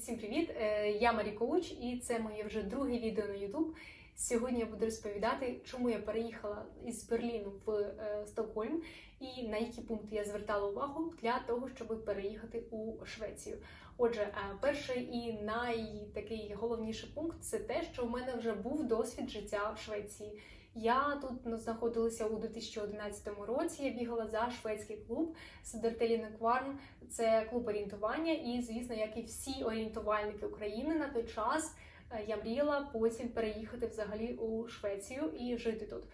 Всім привіт! Е, Я Марі Коуч, і це моє вже друге відео на YouTube. Сьогодні я буду розповідати, чому я переїхала із Берліну в е, Стокгольм і на які пункти я звертала увагу для того, щоб переїхати у Швецію. Отже, е, перший і найтакий головніший пункт це те, що в мене вже був досвід життя в Швеції. Я тут знаходилася у 2011 році. Я бігала за шведський клуб Södertälje Кварн. Це клуб орієнтування, і звісно, як і всі орієнтувальники України на той час, е, я мріяла потім переїхати взагалі у Швецію і жити тут.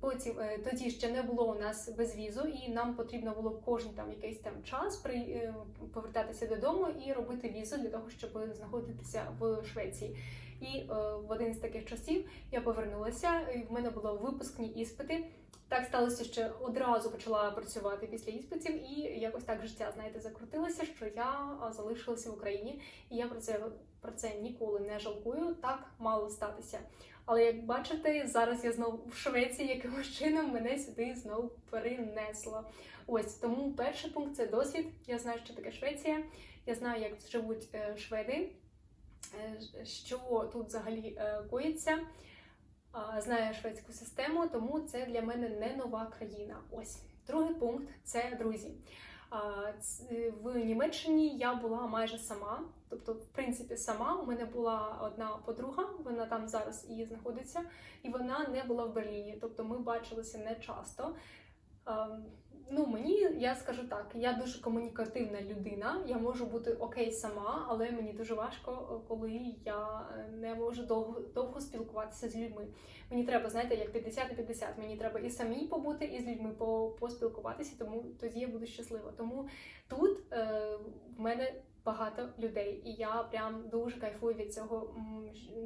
Потім е, тоді ще не було у нас безвізу, і нам потрібно було кожен там якийсь там час при е, повертатися додому і робити візу для того, щоб знаходитися в Швеції. І е, в один з таких часів я повернулася, і в мене були випускні іспити. Так сталося, що одразу почала працювати після іспитів, і якось так життя, знаєте, закрутилося, що я залишилася в Україні, і я про це про це ніколи не жалкую. Так мало статися. Але як бачите, зараз я знову в Швеції, якимось чином мене сюди знову перенесло. Ось тому перший пункт це досвід. Я знаю, що таке Швеція. Я знаю, як живуть е, шведи, е, що тут взагалі е, коїться. Знаю шведську систему, тому це для мене не нова країна. Ось другий пункт це друзі. А, В Німеччині я була майже сама, тобто, в принципі, сама. У мене була одна подруга, вона там зараз і знаходиться, і вона не була в Берліні. Тобто ми бачилися не часто. Ну, мені я скажу так, я дуже комунікативна людина. Я можу бути окей сама, але мені дуже важко, коли я е, не можу довго довго спілкуватися з людьми. Мені треба, знаєте, як 50 на 50. Мені треба і самій побути, і з людьми по- поспілкуватися, тому тоді я буду щаслива. Тому тут е, в мене багато людей, і я прям дуже кайфую від цього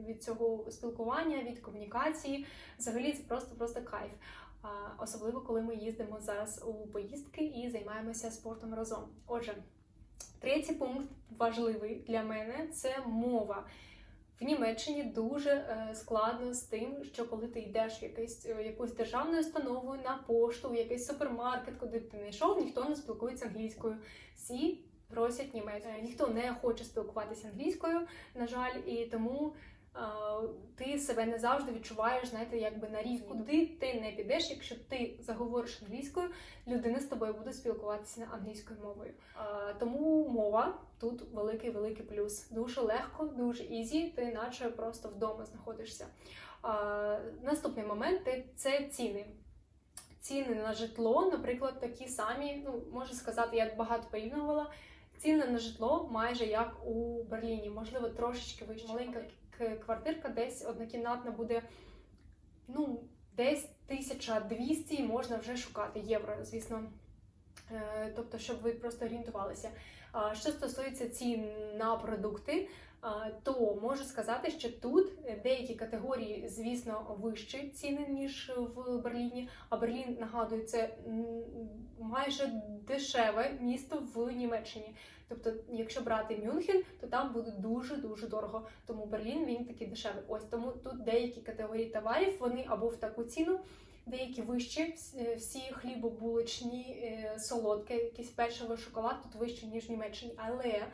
від цього спілкування, від комунікації. Взагалі це просто просто кайф. Особливо, коли ми їздимо зараз у поїздки і займаємося спортом разом. Отже, третій пункт важливий для мене це мова. В Німеччині дуже е, складно з тим, що коли ти йдеш в якийсь, е, якусь державну установу на пошту, в якийсь супермаркет, куди ти не йшов, ніхто не спілкується англійською. Всі просять німецькою. Е, Ніхто не хоче спілкуватися англійською, на жаль, і тому ти себе не завжди відчуваєш, знаєте, якби на рівні. Куди ти не підеш, якщо ти заговориш англійською, людина з тобою буде спілкуватися англійською мовою. Тому мова тут великий великий плюс. Дуже легко, дуже ізі. Ти наче просто вдома знаходишся. Наступний момент це- ціни. Ціни на житло, наприклад, такі самі, ну можу сказати, я багато порівнювала. Ціни на житло майже як у Берліні, можливо, трошечки вище. Маленька квартирка, десь однокімнатна буде ну, десь 1200 можна вже шукати євро, звісно. Е, Тобто, щоб ви просто орієнтувалися. Що стосується цін на продукти, то можу сказати, що тут деякі категорії, звісно, вищі ціни, ніж в Берліні. А Берлін, нагадую, це майже дешеве місто в Німеччині. Тобто, якщо брати Мюнхен, то там буде дуже дуже дорого. Тому Берлін він такий дешевий. Ось тому тут деякі категорії товарів вони або в таку ціну. Деякі вищі, всі хлібобулочні, е, солодке, якийсь печиво, шоколад тут вище, ніж в Німеччині. Але е,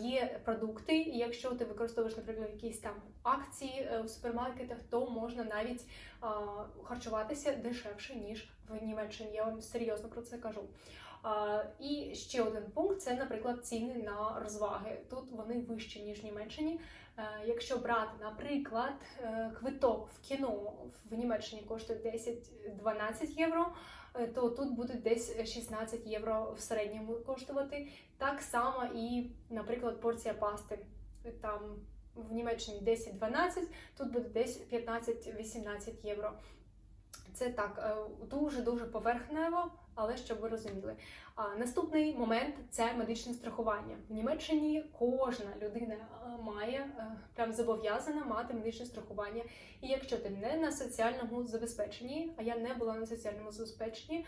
є продукти, і якщо ти використовуєш, наприклад, якісь там акції е, у супермаркетах, то можна навіть е, харчуватися дешевше, ніж в Німеччині. Я вам серйозно про це кажу. І ще один пункт це, наприклад, ціни на розваги. Тут вони вищі, ніж в Німеччині. Е, Якщо брати, наприклад, е, квиток в кіно в Німеччині коштує 10-12 євро, е, то тут буде десь 16 євро в середньому коштувати. Так само і, наприклад, порція пасти. Там в Німеччині 10-12, тут буде десь 15-18 євро. Це так дуже дуже поверхнево, але щоб ви розуміли. А наступний момент це медичне страхування. В Німеччині кожна людина е, має е, прям зобов'язана мати медичне страхування. І якщо ти не на соціальному забезпеченні, а я не була на соціальному забезпеченні,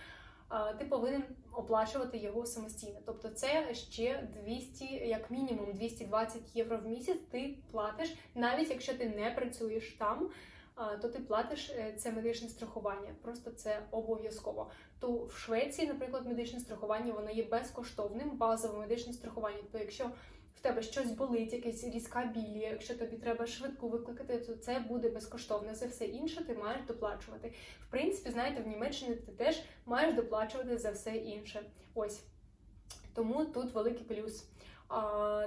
ти повинен оплачувати його самостійно. Тобто це ще 200, як мінімум 220 євро в місяць. Ти платиш, навіть якщо ти не працюєш там. То ти платиш е, це медичне страхування, просто це обов'язково. То в Швеції, наприклад, медичне страхування воно є безкоштовним, базове медичне страхування. То якщо в тебе щось болить, якась різка білі, якщо тобі треба швидку викликати, то це буде безкоштовно. За все інше ти маєш доплачувати. В принципі, знаєте, в Німеччині ти теж маєш доплачувати за все інше. Ось тому тут великий плюс.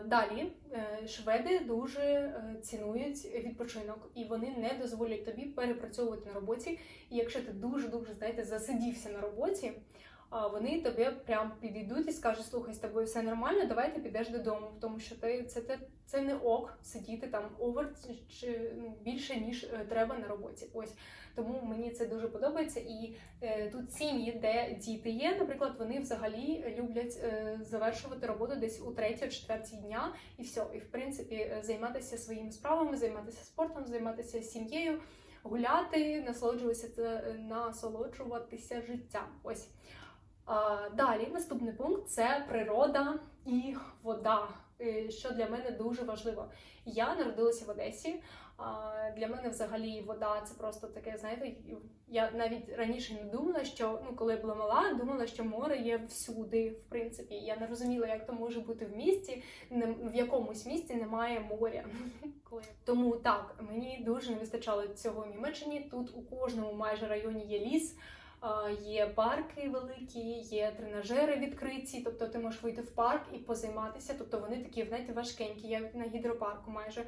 Далі е, шведи дуже е, цінують відпочинок, і вони не дозволять тобі перепрацьовувати на роботі. І якщо ти дуже дуже знаєте засидівся на роботі, вони тобі прям підійдуть і скажуть, слухай, з тобою все нормально, давай ти підеш додому, тому що ти це це, це не ок сидіти там овер чи ну, більше ніж е, треба на роботі. Ось тому мені це дуже подобається. І е, тут сім'ї, де діти є, наприклад, вони взагалі люблять е, завершувати роботу десь у третій, четвертій дня, і все. І в принципі е, займатися своїми справами, займатися спортом, займатися сім'єю. Гуляти, насолоджуватися насолоджуватися життям. Ось Далі наступний пункт це природа і вода, е, що для мене дуже важливо. Я народилася в Одесі. Для мене взагалі вода це просто таке, знаєте, я навіть раніше не думала, що ну, коли я була мала, думала, що море є всюди, в принципі. Я не розуміла, як то може бути в місті, в якомусь місті немає моря. Тому так, мені дуже не вистачало цього в Німеччині. Тут у кожному майже районі є ліс. Є парки великі, є тренажери відкриті, тобто ти можеш вийти в парк і позайматися. Тобто вони такі, знаєте, важкенькі, як на гідропарку майже.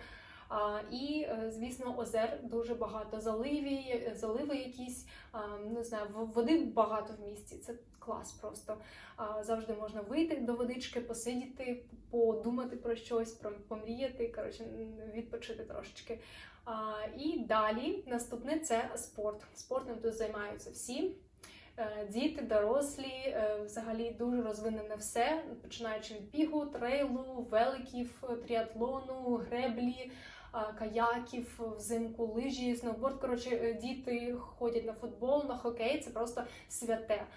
А, І, е, звісно, озер дуже багато заливі, заливи якісь, а, не знаю, води багато в місті. Це клас просто. А, Завжди можна вийти до водички, посидіти, подумати про щось, про помріяти, коротше, відпочити трошечки. А, І далі наступне це спорт. Спортом тут займаються всі. Е, діти, дорослі, е, взагалі дуже розвинене все, починаючи від бігу, трейлу, великів, тріатлону, греблі, каяків, взимку, лижі, сноуборд. Коротше, е, діти ходять на футбол, на хокей. Це просто святе.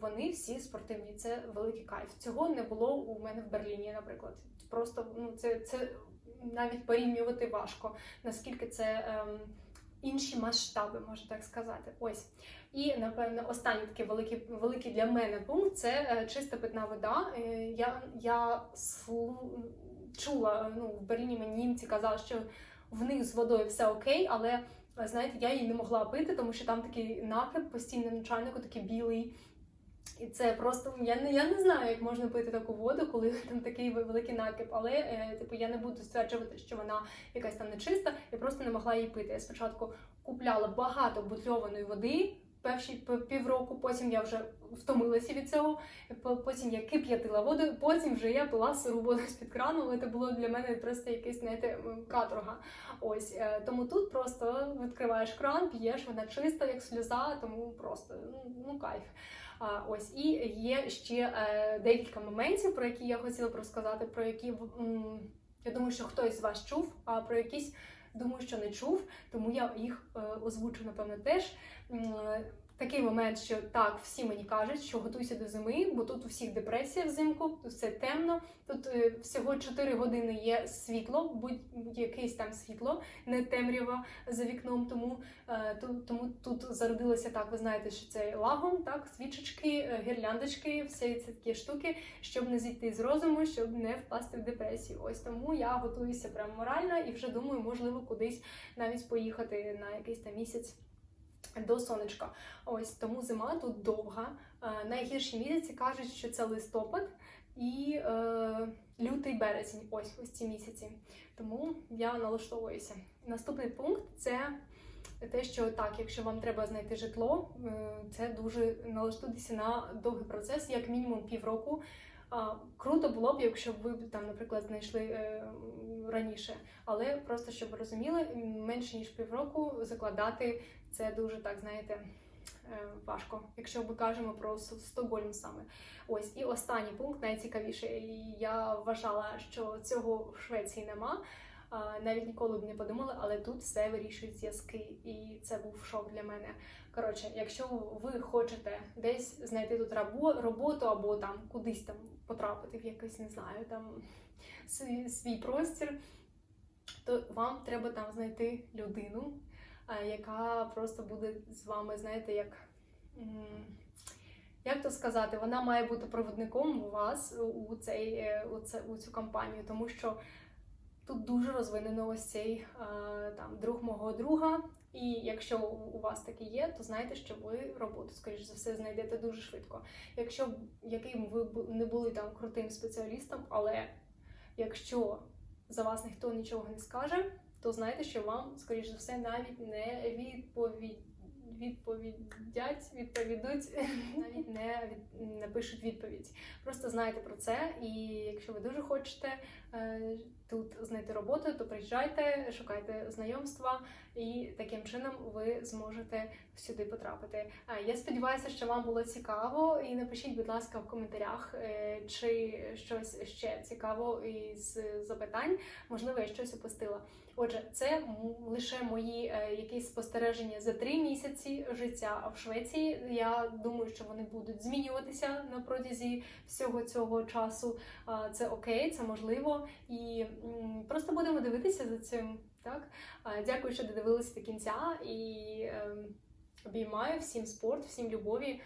Вони всі спортивні. Це великий кайф. Цього не було у мене в Берліні, наприклад. Просто ну це це навіть порівнювати важко, наскільки це. Ем, інші масштаби, можна так сказати. Ось. І, напевно, останній такий великий великий для мене пункт це е, чиста питна вода. Е, я я чула, ну, в Берліні мені німці казали, що в них з водою все окей, але знаєте, я її не могла пити, тому що там такий накип постійно начальнику, такий білий. І це просто я не я не знаю, як можна пити таку воду, коли там такий великий накип. Але е, типу я не буду стверджувати, що вона якась там нечиста. Я просто не могла її пити. Я спочатку купляла багато бутльованої води. Перші півроку, потім я вже втомилася від цього. Потім я кип'ятила воду, потім вже я пила сиру воду з під крану. Але це було для мене просто якийсь знаєте, каторга. Ось е, тому тут просто відкриваєш кран, п'єш, вона чиста, як сльоза, тому просто ну, ну кайф. Ось і є ще е, декілька моментів, про які я хотіла б розказати, про які я думаю, що хтось з вас чув, а про якісь думаю, що не чув, тому я їх е, озвучу, напевно, теж такий момент, що так, всі мені кажуть, що готуйся до зими, бо тут у всіх депресія взимку, тут все темно. Тут е, всього 4 години є світло, будь-якесь там світло, не темрява за вікном. Тому е, тут, тому тут зародилося так. Ви знаєте, що це лагом, так, свічечки, е, гірляндочки, всі ці такі штуки, щоб не зійти з розуму, щоб не впасти в депресію. Ось тому я готуюся прямо морально і вже думаю, можливо, кудись навіть поїхати на якийсь там місяць до сонечка. Ось тому зима тут довга. Е, найгірші місяці кажуть, що це листопад і е, лютий березень. Ось ось ці місяці. Тому я налаштовуюся. Наступний пункт це. Те, що так, якщо вам треба знайти житло, е, це дуже налаштуйтеся на довгий процес, як мінімум півроку. Круто було б, якщо б ви там, наприклад, знайшли е, раніше, але просто щоб ви розуміли, менше ніж півроку закладати це дуже так, знаєте. Е, важко, якщо ми кажемо про Стокгольм саме. Ось і останній пункт найцікавіший. Я вважала, що цього в Швеції нема. Навіть ніколи б не подумала, але тут все вирішують зв'язки, і це був шок для мене. Коротше, якщо ви хочете десь знайти тут роботу або там кудись там потрапити в якийсь, не знаю, там свій, свій простір, то вам треба там знайти людину, яка просто буде з вами, знаєте, як як то сказати, вона має бути проводником у вас у цей е, у, це, у цю кампанію, тому що тут дуже розвинено ось цей е, там друг мого друга. І якщо у вас таке є, то знайте, що ви роботу, скоріш за все, знайдете дуже швидко. Якщо яким ви не були там крутим спеціалістом, але якщо за вас ніхто нічого не скаже, то знайте, що вам, скоріш за все, навіть не відповідь. Відповідять, відповідуть, навіть не напишуть відповідь. Просто знайте про це, і якщо ви дуже хочете тут знайти роботу, то приїжджайте, шукайте знайомства, і таким чином ви зможете сюди потрапити. А, Я сподіваюся, що вам було цікаво, і напишіть, будь ласка, в коментарях, е, чи щось ще цікаво із запитань. Можливо, я щось опустила. Отже, це лише мої е, якісь спостереження за три місяці життя в Швеції. Я думаю, що вони будуть змінюватися на протязі всього цього часу. Це окей, це можливо, і просто будемо дивитися за цим. Так, дякую, що додивилися до кінця і ем, обіймаю всім спорт, всім любові.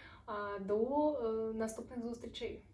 До е, наступних зустрічей.